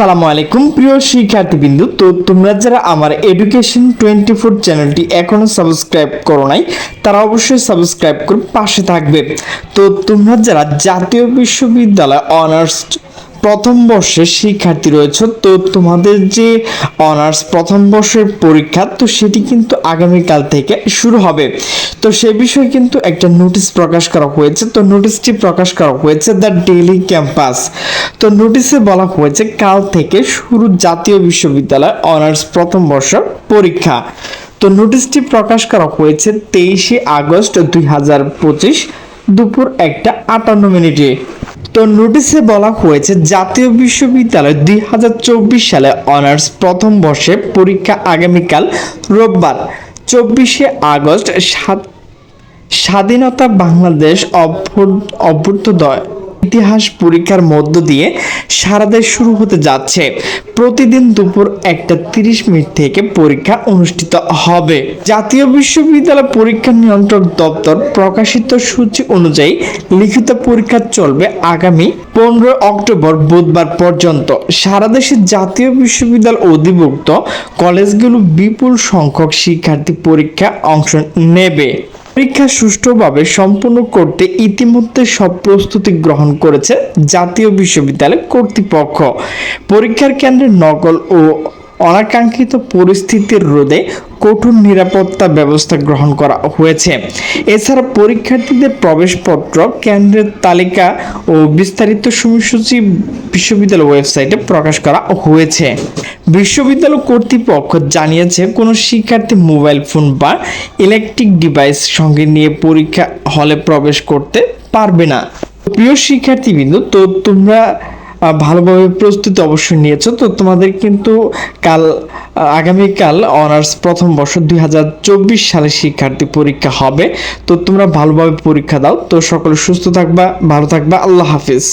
আসসালামু আলাইকুম, প্রিয় শিক্ষার্থীবৃন্দু। তো তোমরা যারা আমার এডুকেশন টোয়েন্টি ফোর চ্যানেলটি এখনও সাবস্ক্রাইব করো নাই, তারা অবশ্যই সাবস্ক্রাইব করে পাশে থাকবে। তো তোমরা যারা জাতীয় বিশ্ববিদ্যালয় অনার্স প্রথম বর্ষের শিক্ষার্থী রয়েছে, তো তোমাদের যে অনার্স প্রথম বর্ষের পরীক্ষা, তো সেটি কিন্তু আগামীকাল থেকে শুরু হবে। তো সে বিষয়ে কিন্তু একটা নোটিশ প্রকাশ করা হয়েছে। তো নোটিশটি প্রকাশ করা হয়েছে দ্য ডেইলি ক্যাম্পাস। তো নোটিশে বলা হয়েছে, কাল থেকে শুরু জাতীয় বিশ্ববিদ্যালয় অনার্স প্রথম বর্ষের পরীক্ষা। তো নোটিশটি প্রকাশ করা হয়েছে তেইশে আগস্ট দুই হাজার পঁচিশ দুপুর একটা আটান্ন মিনিটে। তো নোটিশে বলা হয়েছে, জাতীয় বিশ্ববিদ্যালয় দুই হাজার চব্বিশ সালে অনার্স প্রথম বর্ষে পরীক্ষা আগামীকাল রোববার, চব্বিশে আগস্ট সাত স্বাধীনতা বাংলাদেশ অভ্যুদয় ইতিহাস পরীক্ষার মধ্য দিয়ে সারা দেশ শুরু হতে যাচ্ছে। প্রতিদিন দুপুর একটা তিরিশ মিনিট থেকে পরীক্ষা অনুষ্ঠিত হবে। জাতীয় বিশ্ববিদ্যালয় পরীক্ষা নিয়ন্ত্রক দপ্তর প্রকাশিত সূচি অনুযায়ী লিখিত পরীক্ষা চলবে আগামী পনেরো অক্টোবর বুধবার পর্যন্ত। সারা দেশে জাতীয় বিশ্ববিদ্যালয় অধিভুক্ত কলেজগুলো বিপুল সংখ্যক শিক্ষার্থী পরীক্ষা অংশ নেবে। পরীক্ষা সুষ্ঠুভাবে সম্পন্ন করতে ইতিমধ্যে সব প্রস্তুতি গ্রহণ করেছে জাতীয় বিশ্ববিদ্যালয় কর্তৃপক্ষ। পরীক্ষার কেন্দ্রে নকল ও অনাকাঙ্ক্ষিত পরিস্থিতির রোধে কঠোর নিরাপত্তা ব্যবস্থা গ্রহণ করা হয়েছে। এছাড়া পরীক্ষার্থীদের প্রবেশপত্র, কেন্দ্রের তালিকা ও বিস্তারিত সময়সূচি বিশ্ববিদ্যালয় ওয়েবসাইটে প্রকাশ করা হয়েছে। বিশ্ববিদ্যালয় কর্তৃপক্ষ জানিয়েছে, কোনো শিক্ষার্থী মোবাইল ফোন বা ইলেকট্রিক ডিভাইস সঙ্গে নিয়ে পরীক্ষা হলে প্রবেশ করতে পারবে না। প্রিয় শিক্ষার্থীবৃন্দ, তো তোমরা ভালোভাবে প্রস্তুতি অবশ্যই নিয়েছো। তো তোমাদের কিন্তু কাল আগামীকাল অনার্স প্রথম বর্ষ দুই হাজার চব্বিশ সালে শিক্ষার্থী পরীক্ষা হবে। তো তোমরা ভালোভাবে পরীক্ষা দাও। তো সকলে সুস্থ থাকবা, ভালো থাকবা। আল্লাহ হাফিজ।